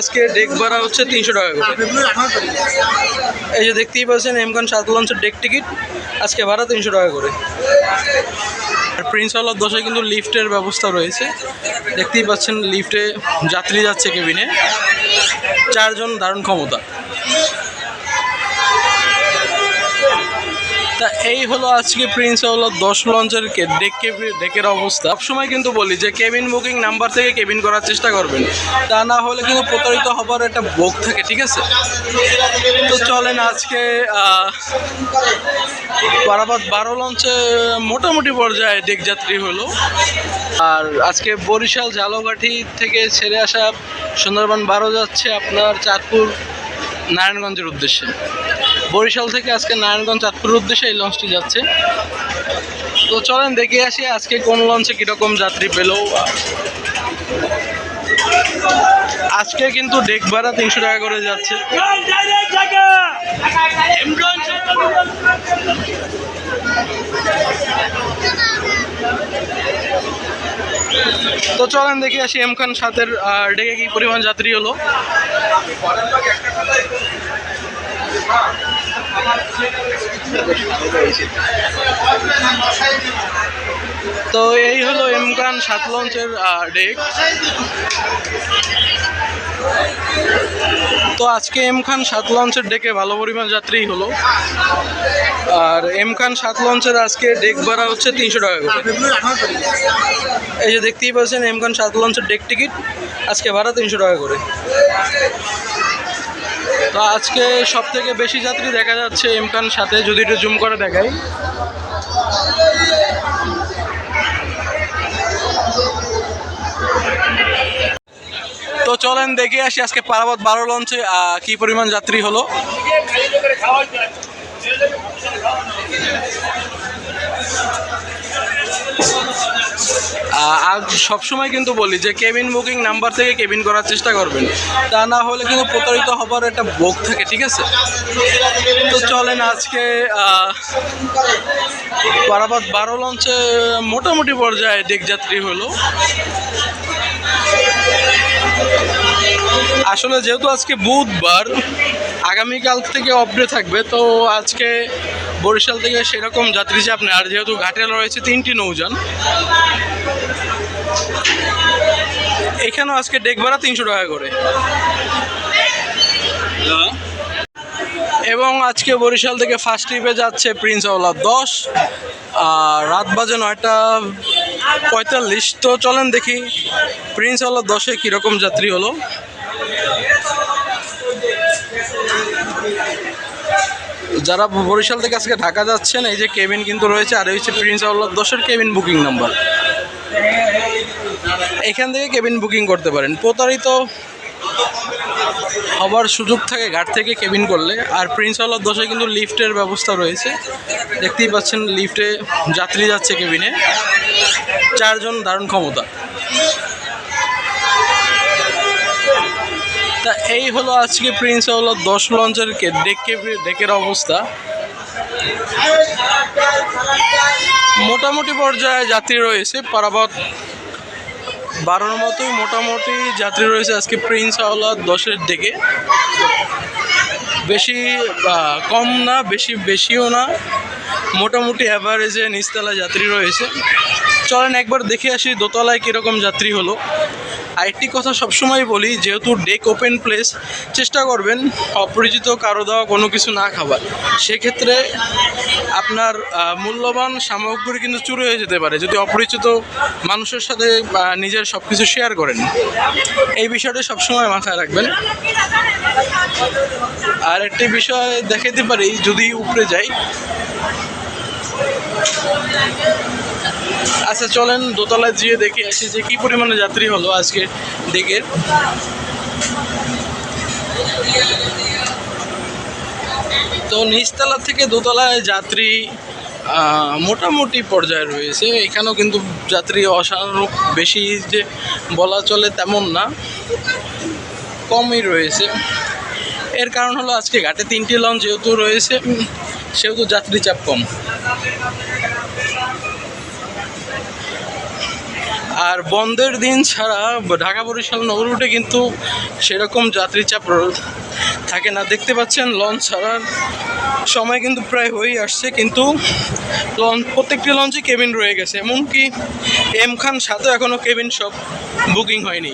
আজকে ডেক ভাড়া হচ্ছে তিনশো টাকা করে। এই যে দেখতেই পাচ্ছেন এমকান সাত লঞ্চের ডেক টিকিট আজকে ভাড়া তিনশো টাকা করে। আর প্রিন্স হলার দশায় কিন্তু লিফটের ব্যবস্থা রয়েছে। দেখতেই পাচ্ছেন লিফটে যাত্রী যাচ্ছে কেবিনে। চারজন ধারণ ক্ষমতা। তা এই হলো আজকে প্রিন্স হলো দশ লঞ্চের ডেক ডেকের অবস্থা। সবসময় কিন্তু বলি যে কেবিন বুকিং নাম্বার থেকে কেবিন করার চেষ্টা করবেন। তা না হলে কিন্তু প্রতারিত হবার একটা ভোগ থাকে ঠিক আছে? তো চলেন আজকে আহ, বারাবাদ বারো লঞ্চে মোটামুটি পর্যায়ে ডেক যাত্রী হলো। আর আজকে বরিশাল জালকাঠি থেকে ছেড়ে আসা সুন্দরবন বারো যাচ্ছে আপনার চাঁদপুর। নারায়ণগঞ্জের উদ্দেশ্যে। বরিশাল থেকে আজকে নারায়ণগঞ্জ চাঁদপুরের উদ্দেশ্যে এই লঞ্চটি যাচ্ছে। তো চলেন দেখে আসি আজকে কোন লঞ্চে কীরকম যাত্রী পেল। আজকে কিন্তু ডেক ভাড়া তিনশো টাকা করে যাচ্ছে। তো চলেন দেখে আসি এম খান সাতের ডেকে কি পরিমাণ যাত্রী হলো। তো এই হলো এম খান সাত লঞ্চের ডেক। তো আজকে এম খান সাত লঞ্চের ডেকে ভালো পরিমাণ যাত্রী হলো। আর এম খান সাত লঞ্চের আজকে ডেক ভাড়া হচ্ছে তিনশো টাকা করে। এই যে দেখতেই পাচ্ছেন এম খান সাত লঞ্চের ডেক টিকিট, আজকে ভাড়া তিনশো টাকা করে। তো আজকে সব থেকে বেশি যাত্রী দেখা যাচ্ছে এম খান সাথে, যদি একটু জুম করে দেখাই। তো চলেন দেখে আসি আজকে পারাবত বারো লঞ্চে কি পরিমাণ যাত্রী হলো। আর সবসময় কিন্তু বলি যে কেবিন বুকিং নাম্বার থেকে কেবিন করার চেষ্টা করবেন। তা না হলে কিন্তু প্রতারিত হবার একটা ভোগ থাকে, ঠিক আছে? তো চলেন আজকে পারাবাদ বারো লঞ্চে মোটামুটি পর্যায়ে ডেক যাত্রী হলো। আসলে যেহেতু আজকে বুধবার আগামীকাল থেকে অপডে থাকবে। তো আজকে বরিশাল থেকে সেরকম যাত্রী চাপ নেই। আর যেহেতু ঘাটে রয়েছে, তিনটি নৌযান। এখানেও আজকে ডেক ভাড়া তিনশো টাকা করে। এবং আজকে বরিশাল থেকে ফার্স্ট ট্রিপে যাচ্ছে প্রিন্স আওলা দশ, আর রাত বাজে নয়টা পঁয়তাল্লিশ। তো চলেন দেখি প্রিন্স আওলা দশে কীরকম যাত্রী হলো। যারা বরিশাল থেকে আজকে ঢাকা যাচ্ছেন, এই যে কেবিন কিন্তু রয়েছে, আর হচ্ছে প্রিন্স আওলা দশের কেবিন বুকিং নাম্বার। এখান থেকে কেবিন বুকিং করতে পারেন। প্রতারিত হবার সুযোগ থাকে ঘাট থেকে কেবিন করলে। আর প্রিন্স হলার দশে কিন্তু লিফটের ব্যবস্থা রয়েছে। দেখতেই পাচ্ছেন, লিফটে যাত্রী যাচ্ছে কেবিনে। চারজন দারুণ ক্ষমতা। তা এই হলো আজকে প্রিন্স হলো দশ লঞ্চের ডেক ডেকের অবস্থা। মোটামুটি পর্যায়ে যাত্রী রয়েছে, পারাবত বারোর মতোই মোটামুটি যাত্রী রয়েছে আজকে প্রিন্স আওলার দশের দিকে বেশি কম না, বেশি বেশিও না। মোটামুটি অ্যাভারেজে নিচতলা যাত্রী রয়েছে। চলেন একবার দেখে আসি দোতলায় কীরকম যাত্রী হলো। আরেকটি কথা সবসময় বলি, যেহেতু ডেক ওপেন প্লেস চেষ্টা করবেন অপরিচিত, কারও দেওয়া কোনো কিছু না খাবার। সেক্ষেত্রে আপনার মূল্যবান সামগ্রী কিন্তু চুরি হয়ে যেতে পারে, যদি অপরিচিত মানুষের সাথে নিজের সব কিছু শেয়ার করেন। এই বিষয়টা সবসময় মাথায় রাখবেন। আর একটি বিষয় দেখাতে পারি, যদি উপরে যাই। আচ্ছা চলেন দোতলায় যেয়ে দেখে আসি যে কি পরিমাণে যাত্রী হলো আজকে দিকে। তো নিচতলা থেকে দোতলায় যাত্রী মোটামুটি পর্যায়ে রয়েছে। এখানেও কিন্তু যাত্রী অসাধারণ বেশি যে বলা চলে তেমন না, কমই রয়েছে। এর কারণ হলো আজকে ঘাটে তিনটি লঞ্চ যেহেতু রয়েছে, সেহেতু যাত্রী চাপ কম। আর বন্ধের দিন ছাড়া ঢাকা বরিশাল নগর রুটে কিন্তু সেরকম যাত্রী চাপ থাকে না। দেখতে পাচ্ছেন, লঞ্চ ছাড়ার সময় কিন্তু প্রায় হয়েই আসছে, কিন্তু লঞ্চ প্রত্যেকটি লঞ্চে কেবিন রয়ে গেছে। এমনকি এম খান সাথে এখনও কেবিন সব বুকিং হয়নি।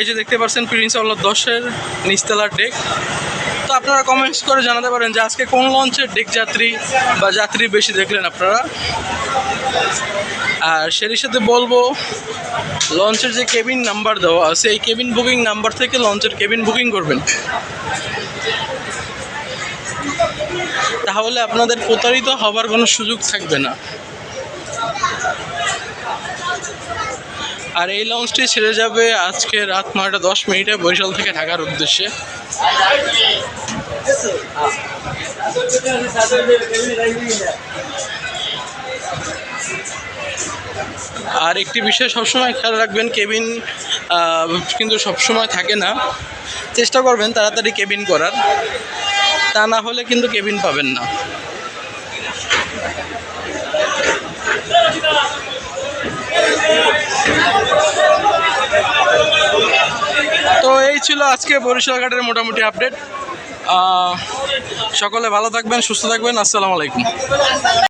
এই যে দেখতে পাচ্ছেন, প্রিন্স দশের নিচতলার ডেক। তো আপনারা কমেন্টস করে জানাতে পারেন যে আজকে কোন লঞ্চের ডেক যাত্রী বা যাত্রী বেশি দেখলেন আপনারা। আর সেই সাথে বলব, লঞ্চের যে কেবিন নাম্বার দেওয়া আছে, এই কেবিন বুকিং নাম্বার থেকে লঞ্চের কেবিন বুকিং করবেন। তাহলে আপনাদের প্রতারিত হবার কোনো সুযোগ থাকবে না। আর এই লঞ্চটি ছেড়ে যাবে আজকে রাত নয়টা দশ মিনিটে বরিশাল থেকে ঢাকার উদ্দেশ্যে। আর একটি বিষয় সবসময় খেয়াল রাখবেন, কেবিন কিন্তু সবসময় থাকে না। চেষ্টা করবেন তাড়াতাড়ি কেবিন করার। তা না হলে কিন্তু কেবিন পাবেন না তো এই ছিল আজকে বরিশাল ঘাটের মোটামুটি আপডেট সকলে ভালো থাকবেন সুস্থ থাকবেন আসসালামু আলাইকুম।